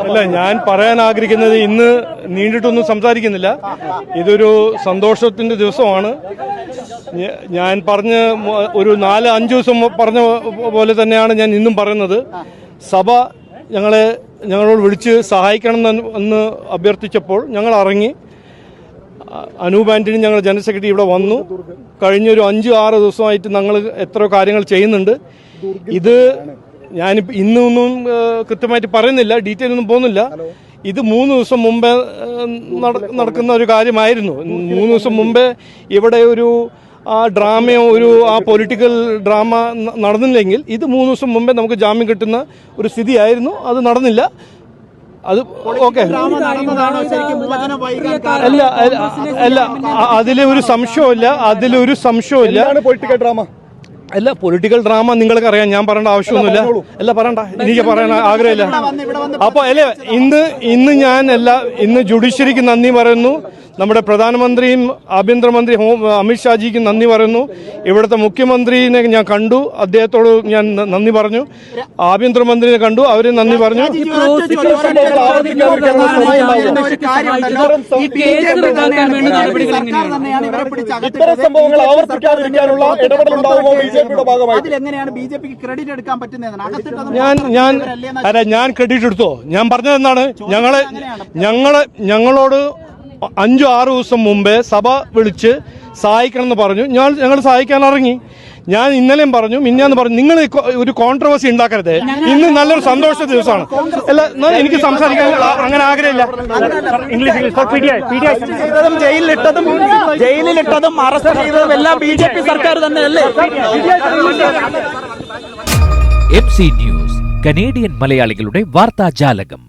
അല്ല ഞാൻ പറയാൻ ആഗ്രഹിക്കുന്നത് ഇന്ന് നീണ്ടിട്ടൊന്നും സംസാരിക്കുന്നില്ല. ഇതൊരു സന്തോഷത്തിന്റെ ദിവസമാണ്. ഞാൻ പറഞ്ഞ ഒരു നാല് അഞ്ച് ദിവസം പറഞ്ഞ പോലെ തന്നെയാണ് ഞാൻ ഇന്നും പറയുന്നത്. സഭ ഞങ്ങളെ ഞങ്ങളോട് വിളിച്ച് സഹായിക്കണം എന്ന് അഭ്യർത്ഥിച്ചപ്പോൾ ഞങ്ങൾ ഇറങ്ങി അനൂപ് ആന്റണി ഞങ്ങൾ ജനറൽ സെക്രട്ടറി ഇവിടെ വന്നു. കഴിഞ്ഞൊരു അഞ്ച് ആറ് ദിവസമായിട്ട് ഞങ്ങൾ എത്രയോ കാര്യങ്ങൾ ചെയ്യുന്നുണ്ട്. ഇത് ഞാനിപ്പോൾ ഇന്നൊന്നും കൃത്യമായിട്ട് പറയുന്നില്ല ഡീറ്റെയിൽ ഒന്നും പോകുന്നില്ല. ഇത് മൂന്ന് ദിവസം മുമ്പേ നടക്കുന്ന ഒരു കാര്യമായിരുന്നു. മൂന്ന് ദിവസം മുമ്പേ ഇവിടെ ഒരു ആ ഡ്രാമയോ ഒരു ആ പൊളിറ്റിക്കൽ ഡ്രാമ നടന്നില്ലെങ്കിൽ ഇത് മൂന്ന് ദിവസം മുമ്പേ നമുക്ക് ജാമ്യം കിട്ടുന്ന ഒരു സ്ഥിതിയായിരുന്നു. അത് നടന്നില്ല. അത് ഓക്കെ. നടന്നതാണോ ശരിക്കും മോചനം വൈകാൻ കാരണം? അല്ല അല്ല, അതിലെ ഒരു സംശയമില്ല അതിലൊരു സംശയമില്ല പൊളിറ്റിക്കൽ ഡ്രാമ? അല്ല പൊളിറ്റിക്കൽ ഡ്രാമ നിങ്ങൾക്ക് അറിയാം ഞാൻ പറയേണ്ട ആവശ്യമൊന്നുമില്ല അല്ല പറയണ്ട എനിക്ക് പറയാൻ ആഗ്രഹമില്ല അപ്പൊ അല്ലേ ഇന്ന് ഇന്ന് ഞാൻ എല്ലാ ഇന്ന് ജുഡീഷ്യറിക്ക് നന്ദി പറയുന്നു നമ്മുടെ പ്രധാനമന്ത്രിയും ആഭ്യന്തരമന്ത്രി ഹോം അമിത്ഷാജിക്ക് നന്ദി പറയുന്നു. ഇവിടുത്തെ മുഖ്യമന്ത്രിനെ ഞാൻ കണ്ടു. അദ്ദേഹത്തോട് ഞാൻ നന്ദി പറഞ്ഞു. ആഭ്യന്തരമന്ത്രിനെ കണ്ടു. അവരെ നന്ദി പറഞ്ഞു. ഇത്തരം സംഭവങ്ങൾ ആവർത്തിക്കാതിരിക്കാനുള്ള ബി ജെ പിയുടെ ഭാഗമായി ഞാൻ ഞാൻ അല്ല ഞാൻ ക്രെഡിറ്റ് എടുത്തോ? ഞാൻ പറഞ്ഞത് എന്താണ് ഞങ്ങളെ ഞങ്ങളെ ഞങ്ങളോട് അഞ്ചു ആറ് ദിവസം മുമ്പേ സഭ വിളിച്ച് സഹായിക്കണം എന്ന് പറഞ്ഞു. ഞാൻ ഞങ്ങൾ സഹായിക്കാൻ ഇറങ്ങി. ഞാൻ ഇന്നലെയും പറഞ്ഞു മിന്നാന്ന് പറഞ്ഞു നിങ്ങൾ ഒരു കോൺട്രവേഴ്സി ഉണ്ടാക്കരുത്. ഇന്ന് നല്ലൊരു സന്തോഷ ദിവസമാണ്. അല്ല എനിക്ക് സംസാരിക്കാൻ അങ്ങനെ ആഗ്രഹമില്ല. ഇംഗ്ലീഷ് ജയിലിലിട്ടതും ജയിലിലിട്ടതും അറസ്റ്റ് ചെയ്തതും എല്ലാം ബി ജെ പി സർക്കാർ തന്നെയല്ലേ? എം സി ന്യൂസ് കനേഡിയൻ മലയാളികളുടെ വാർത്താജാലകം.